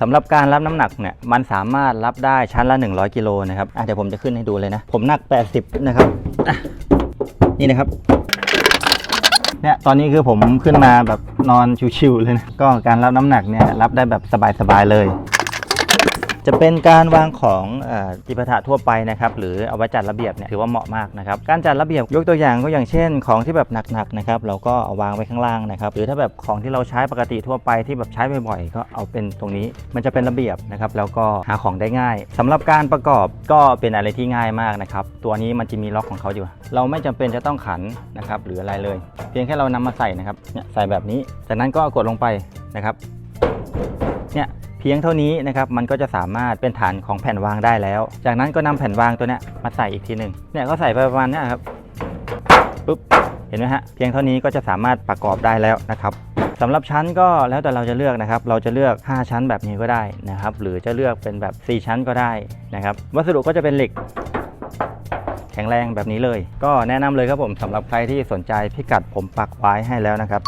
สำหรับการรับน้ำหนักเนี่ยมันสามารถรับได้ชั้นละ 100 กิโลนะครับเดี๋ยวผมจะขึ้นให้ดูเลยนะ ผมหนัก 80 นะครับนี่นะครับเนี่ยตอนนี้คือผมขึ้นมาแบบนอนชิวๆเลยนะก็การรับน้ำหนักเนี่ยรับได้แบบสบายๆเลย จะเป็นการวางของอจิปาถะทั่วไปนะครับหรือเอาไว้จัดระเบียบเนี่ยถือว่าเหมาะมากนะครับการจัดระเบียบยกตัวอย่างก็อย่างเช่น ของที่แบบหนักๆนะครับเราก็เอาวางไว้ข้างล่างนะครับหรือถ้าแบบของที่เราใช้ปกติทั่วไปที่แบบใช้บ่อยๆก็เอาเป็นตรงนี้มันจะเป็นระเบียบนะครับแล้วก็หาของได้ง่ายสำหรับการประกอบก็เป็นอะไรที่ง่ายมากนะครับตัวนี้มันจะมีล็อกของเขาอยู่ เราไม่จำเป็นจะต้องขันนะครับหรืออะไรเลย เพียงแค่เรานำมาใส่นะครับเนี่ยใส่แบบนี้ จากนั้นก็กดลงไปนะครับ เพียงเท่านี้นะครับมันก็จะสามารถเป็นฐานของแผ่นวางได้แล้ว จากนั้นก็นำแผ่นวางตัวนี้มาใส่อีกทีหนึ่งเนี่ยก็ใส่ไปประมาณนี้ครับปุ๊บเห็นไหมฮะเพียงเท่านี้ก็จะสามารถประกอบได้แล้วนะครับสำหรับชั้นก็แล้วแต่เราจะเลือกนะครับ เราจะเลือก 5 ชั้นแบบนี้ก็ได้นะครับ หรือจะเลือกเป็นแบบ 4 ชั้นก็ได้นะครับ วัสดุก็จะเป็นเหล็ก แข็งแรงแบบนี้เลย ก็แนะนำเลยครับผมสำหรับใครที่สนใจพิกัดผมปักไว้ให้แล้วนะครับ